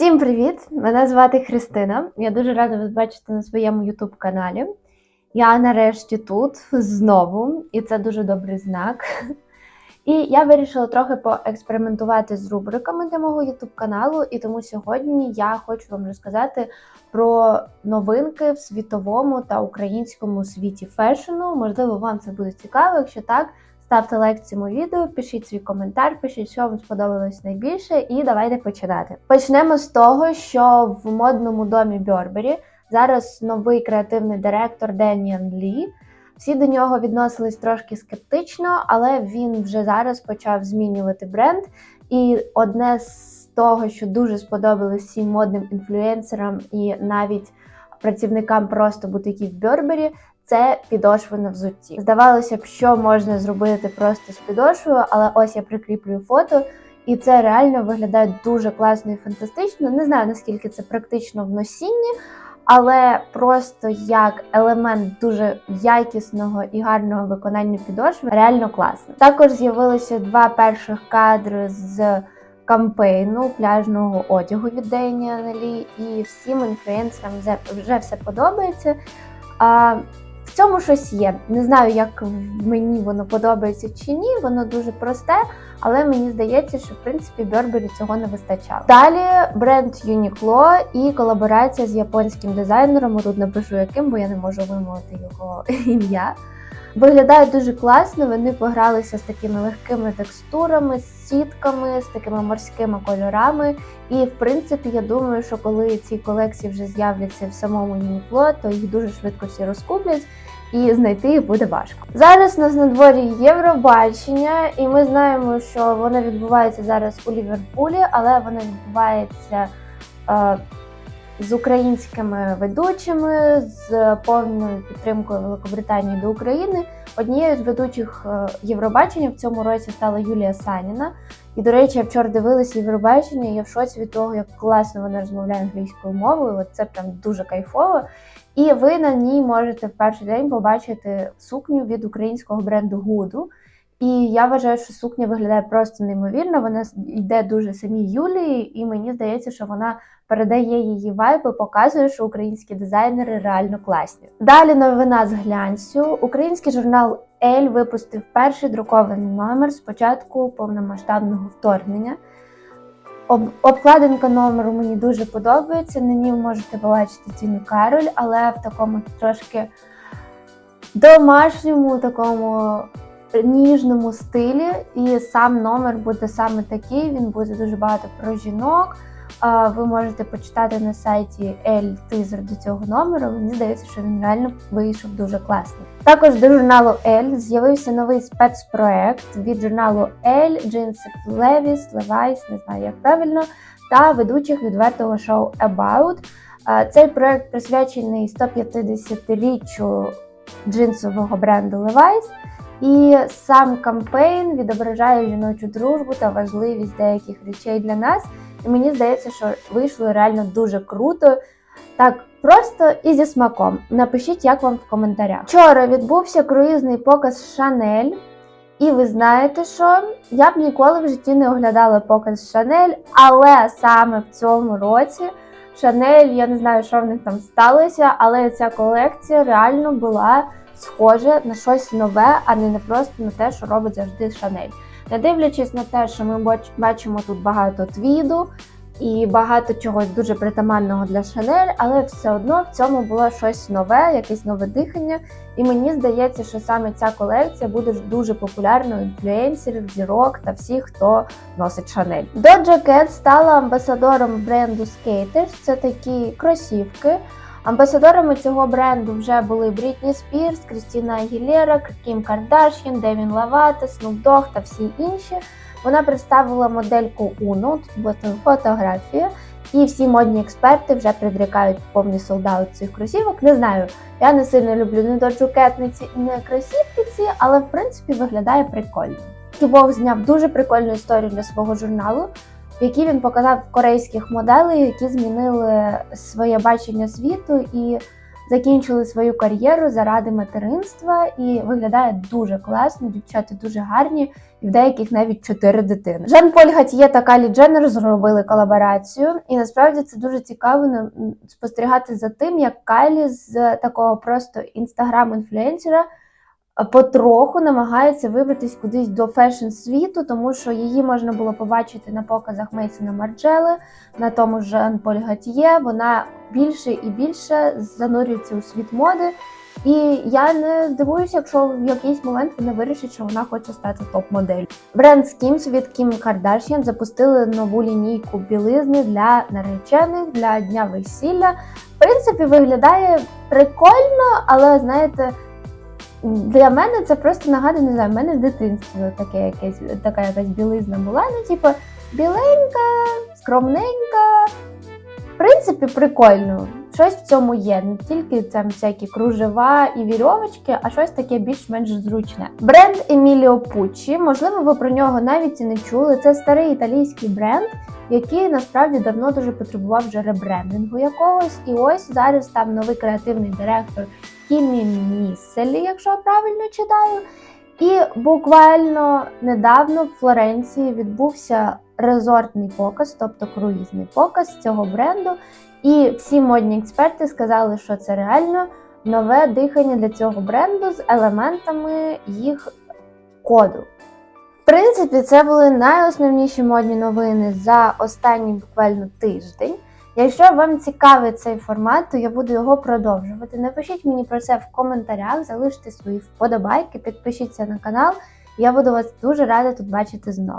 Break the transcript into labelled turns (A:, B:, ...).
A: Всім привіт! Мене звати Христина. Я дуже рада вас бачити на своєму youtube каналі. Я нарешті тут знову, і це дуже добрий знак. І я вирішила трохи поекспериментувати з рубриками для мого youtube каналу, і тому сьогодні я хочу вам розказати про новинки в світовому та українському світі фешену. Можливо, вам це буде цікаво. Якщо так, ставте лайк цьому відео, пишіть свій коментар, пишіть, що вам сподобалось найбільше, і давайте починати. Почнемо з того, що в модному домі Бьорбері зараз новий креативний директор Деніан Лі. Всі до нього відносились трошки скептично, але він вже зараз почав змінювати бренд. І одне з того, що дуже сподобалось всім модним інфлюенсерам і навіть працівникам просто бутиків Бьорбері, це підошви на взутті. Здавалося б, що можна зробити просто з підошвою, але ось я прикріплюю фото, і це реально виглядає дуже класно і фантастично. Не знаю наскільки це практично в носінні, але просто як елемент дуже якісного і гарного виконання підошви реально класно. Також з'явилися два перших кадри з кампейну пляжного одягу від Дейні Лі, і всім інфлюенсерам вже- вже все подобається. А, в цьому щось є. Не знаю, як мені воно подобається чи ні. Воно дуже просте, але мені здається, що в принципі Burberry цього не вистачало. Далі бренд Uniqlo і колаборація з японським дизайнером. Тут напишу яким, бо я не можу вимовити його ім'я. Виглядає дуже класно. Вони погралися з такими легкими текстурами, з сітками, з такими морськими кольорами. І в принципі, я думаю, що коли ці колекції вже з'являться в самому Uniqlo, то їх дуже швидко всі розкуплять. І знайти їх буде важко. Зараз у нас на дворі Євробачення, і ми знаємо, що воно відбувається зараз у Ліверпулі, але воно відбувається е, з українськими ведучими, з повною підтримкою Великобританії до України. Однією з ведучих е, Євробачення в цьому році стала Юлія Саніна. І, до речі, я вчора дивилася Євробачення, і я в шоці від того, як класно вона розмовляє англійською мовою. От це прям дуже кайфово. І ви на ній можете в перший день побачити сукню від українського бренду Гуду. І я вважаю, що сукня виглядає просто неймовірно. Вона йде дуже самій Юлії, і мені здається, що вона передає її вайб і показує, що українські дизайнери реально класні. Далі новина з глянцю. Український журнал Ель випустив перший друкований номер з початку повномасштабного вторгнення. Об, обкладинка номеру мені дуже подобається. На ній можете побачити Тіну Кароль, але в такому трошки домашньому, такому ніжному стилі. І сам номер буде саме такий. Він буде дуже багато про жінок. Ви можете почитати на сайті Ель тизер до цього номеру. Мені здається, що він реально вийшов дуже класний. Також до журналу Ель з'явився новий спецпроект від журналу Ель, джинси Левіс, Левайс, не знаю як правильно, та ведучих відвертого шоу About. Цей проект присвячений 150-річчю джинсового бренду Levi's. І сам кампейн відображає жіночу дружбу та важливість деяких речей для нас. І мені здається, що вийшло реально дуже круто. Так, просто і зі смаком. Напишіть, як вам в коментарях. Вчора відбувся круїзний показ Шанель. І ви знаєте, що я б ніколи в житті не оглядала показ Шанель, але саме в цьому році Шанель, я не знаю, що в них там сталося, але ця колекція реально була схожа на щось нове, а не просто на те, що робить завжди Шанель. Не дивлячись на те, що ми бачимо тут багато твіду і багато чогось дуже притаманного для Шанель, але все одно в цьому було щось нове, якесь нове дихання. І мені здається, що саме ця колекція буде дуже популярною інфлюенсерів, зірок та всіх, хто носить Шанель. Doja Cat стала амбасадором бренду Skaters. Це такі кросівки. Амбасадорами цього бренду вже були Брітні Спірс, Крістіна Агілєра, Кім Кардашін, Девін Лавата, Dogg та всі інші. Вона представила модельку була фотографія, і всі модні експерти вже предрікають повний солдат цих кросівок. Не знаю, я не сильно люблю не доджу кетниці і не кросівки але в принципі виглядає прикольно. Кібок зняв дуже прикольну історію для свого журналу, в якій він показав корейських моделей, які змінили своє бачення світу і закінчили свою кар'єру заради материнства і виглядає дуже класно. Дівчата дуже гарні, і в деяких навіть чотири дитини. Жан Поль Гатьє та Калі Дженнер зробили колаборацію, і насправді це дуже цікаво спостерігати за тим, як Кайлі з такого просто інстаграм-інфлюенсера потроху намагається вибратись кудись до фешн світу, тому що її можна було побачити на показах Мейсона Марджели, на тому ж Жан Поль Гатьє. Вона більше і більше занурюється у світ моди. І я не здивуюся, якщо в якийсь момент вона вирішить, що вона хоче стати топ-моделлю. Бренд Skims від Кім Кардашян запустили нову лінійку білизни для наречених для дня весілля. В принципі, виглядає прикольно, але знаєте, для мене це просто нагадує, не знаю, в мене в дитинстві таке якесь, така якась білизна була. Ну, типу, біленька, скромненька. В принципі, прикольно. Щось в цьому є. Не тільки там всякі кружева і вірьовочки, а щось таке більш-менш зручне. Бренд Еміліо Пуччі, можливо, ви про нього навіть і не чули. Це старий італійський бренд, який насправді давно дуже потребував вже ребрендингу якогось. І ось зараз там новий креативний директор Кімі Місселі, якщо правильно читаю. І буквально недавно в Флоренції відбувся резортний показ, тобто круїзний показ цього бренду. І всі модні експерти сказали, що це реально нове дихання для цього бренду з елементами їх коду. В принципі, це були найосновніші модні новини за останній буквально тиждень. Якщо вам цікавий цей формат, то я буду його продовжувати. Напишіть мені про це в коментарях, залиште свої вподобайки, підпишіться на канал. Я буду вас дуже рада тут бачити знову.